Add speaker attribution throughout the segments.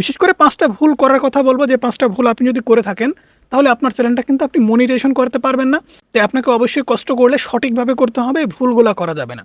Speaker 1: বিশেষ করে পাঁচটা ভুল করার কথা বলব, যে পাঁচটা ভুল আপনি যদি করে থাকেন, তাহলে আপনার চ্যানেলটা কিন্তু আপনি মনিটাইজেশন করতে পারবেন না। তাই আপনাকে অবশ্যই কষ্ট করলে সঠিকভাবে করতে হবে ভুলগুলো করা যাবে না।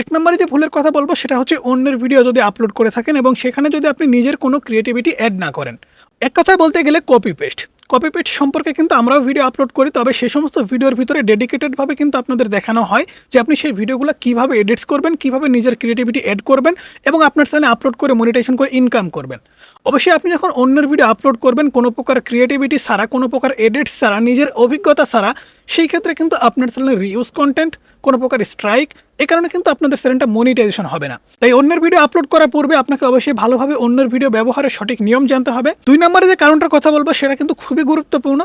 Speaker 1: এক নম্বরে যে ভুলের কথা বলব, সেটা হচ্ছে অন্যের ভিডিও যদি আপলোড করে থাকেন এবং সেখানে যদি আপনি নিজের কোনো ক্রিয়েটিভিটি অ্যাড না করেন। এক কথায় বলতে গেলে কপি পেস্ট কপি পেস্ট সম্পর্কে কিন্তু আমরাও ভিডিও আপলোড করি, তবে সেই সমস্ত ভিডিওর ভিতরে ডেডিকেটেডভাবে কিন্তু আপনাদের দেখানো হয় যে আপনি সেই ভিডিওগুলো কীভাবে এডিটস করবেন, কীভাবে নিজের ক্রিয়েটিভিটি অ্যাড করবেন এবং আপনার চ্যানেলে আপলোড করে মনিটাইজেশন করে ইনকাম করবেন। অবশ্যই আপনি যখন অন্যের ভিডিও আপলোড করবেন, কোনো প্রকার ক্রিয়েটিভিটি ছাড়া, কোনো প্রকার এডিটস ছাড়া, নিজের অভিজ্ঞতা ছাড়া, সেই ক্ষেত্রে কিন্তু আপনার চ্যানেলের রিউজ কন্টেন্ট কোনো প্রকার স্ট্রাইক এ কারণে কিন্তু আপনাদের চ্যানেলটা মনিটাইজেশন হবে না। তাই অন্যের ভিডিও আপলোড করার পূর্বে আপনাকে অবশ্যই ভালোভাবে অন্যের ভিডিও ব্যবহারের সঠিক নিয়ম জানতে হবে। দুই নম্বরে যে কারণটার কথা বলব, সেটা কিন্তু খুবই গুরুত্বপূর্ণ।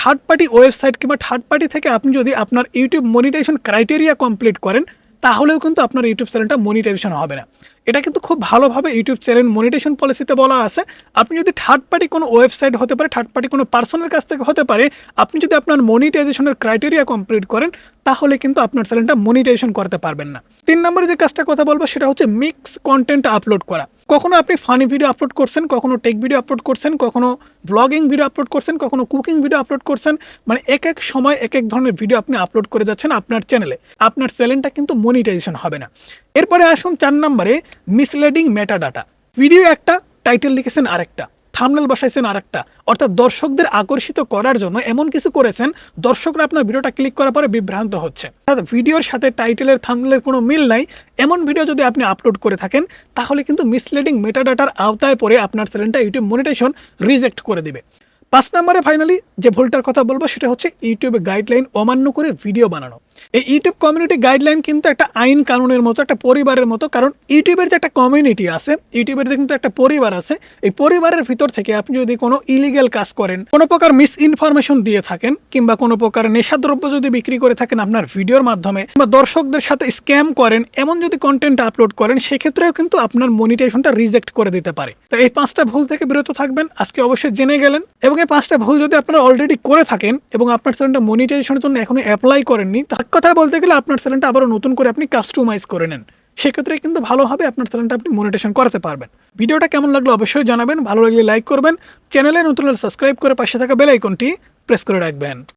Speaker 1: থার্ড পার্টি ওয়েবসাইট কিংবা থার্ড পার্টি থেকে আপনি যদি আপনার ইউটিউব মনিটাইজেশন ক্রাইটেরিয়া কমপ্লিট করেন তাহলেও কিন্তু আপনার ইউটিউব চ্যানেলটা মনিটাইজেশন হবে না। এটা কিন্তু খুব ভালোভাবে ইউটিউব চ্যানেল মনিটেশন পলিসিতে বলা আছে। আপনি যদি থার্ড পার্টি কোনো ওয়েবসাইট হতে পারে থার্ড পার্টি কোনো পার্সনের কাছ থেকে হতে পারে, আপনি যদি আপনার মনিটাইজেশনের ক্রাইটেরিয়া কমপ্লিট করেন, তাহলে কিন্তু আপনার চ্যানেলটা মনিটাইজেশন করতে পারবেন না। তিন নম্বরে যে কাজটা কথা বলব, সেটা হচ্ছে মিক্স কন্টেন্ট আপলোড করা। কখনো আপনি ফানি ভিডিও আপলোড করছেন, কখনো টেক ভিডিও আপলোড করছেন, কখনো ব্লগিং ভিডিও আপলোড করছেন, কখনো কুকিং ভিডিও আপলোড করছেন মানে এক এক সময় এক এক ধরনের ভিডিও আপনি আপলোড করে যাচ্ছেন আপনার চ্যানেলে আপনার চ্যানেলটা কিন্তু মনিটাইজেশন হবে না। এরপরে আসুন চার নম্বরে মিসলেডিং মেটা ডাটা ভিডিও একটা টাইটেল লিখেছেন আরেকটা। থামনেল বসাইছেন আরেকটা। অর্থাৎ দর্শকদের আকর্ষিত করার জন্য এমন কিছু করেছেন, দর্শকরা আপনার ভিডিওটা ক্লিক করার পরে বিভ্রান্ত হচ্ছে। অর্থাৎ ভিডিওর সাথে টাইটেলের থামনেলের কোনো মিল নাই। এমন ভিডিও যদি আপনি আপলোড করে থাকেন, তাহলে কিন্তু মিসলিডিং মেটাডাটার আওতায় পড়ে আপনার চ্যানেলটা ইউটিউব মনিটেশন রিজেক্ট করে দিবে। পাঁচ নম্বরে ফাইনালি যে ভুলটার কথা বলব, সেটা হচ্ছে ইউটিউবে গাইডলাইন অমান্য করে ভিডিও বানানো। এই ইউটিউব কমিউনিটি গাইডলাইন কিন্তু একটা আইন কানুনের মতো, একটা পরিবারের মতো, কারণ ইউটিউবের যে একটা কমিউনিটি আছে ইউটিউবের যে কিন্তু একটা পরিবার আছে, এই পরিবারের ভিতর থেকে আপনি যদি কোনো ইলিগেল কাজ করেন, কোনো প্রকার মিস ইনফরমেশন দিয়ে থাকেন, কিংবা কোনো প্রকার নেশাদ্রব্য যদি বিক্রি করে থাকেন আপনার ভিডিওর মাধ্যমে বা দর্শকদের সাথে স্ক্যাম করেন, এমন যদি কন্টেন্ট আপলোড করেন, সেক্ষেত্রেও কিন্তু আপনার মনিটেশনটা রিজেক্ট করে দিতে পারে। তো এই পাঁচটা ভুল থেকে বিরত থাকবেন, আজকে অবশ্যই জেনে গেলেন। এবং এই পাঁচটা ভুল যদি আপনারা অলরেডি করে থাকেন, এবং আপনার চ্যানেলটা মনিটাইজেশনের জন্য এখনও অ্যাপ্লাই করেননি তার কথা বলতে গেলে আপনার চ্যানেলটা আবারও নতুন করে আপনি কাস্টমাইজ করে নেন। সেক্ষেত্রে কিন্তু ভালোভাবে আপনার চ্যানেলটা আপনি মনিটেশন করাতে পারবেন। ভিডিওটা কেমন লাগল অবশ্যই জানাবেন, ভালো লাগলে লাইক করবেন। চ্যানেলে নতুন সাবস্ক্রাইব করে পাশে থাকা বেল আইকনটি প্রেস করে রাখবেন।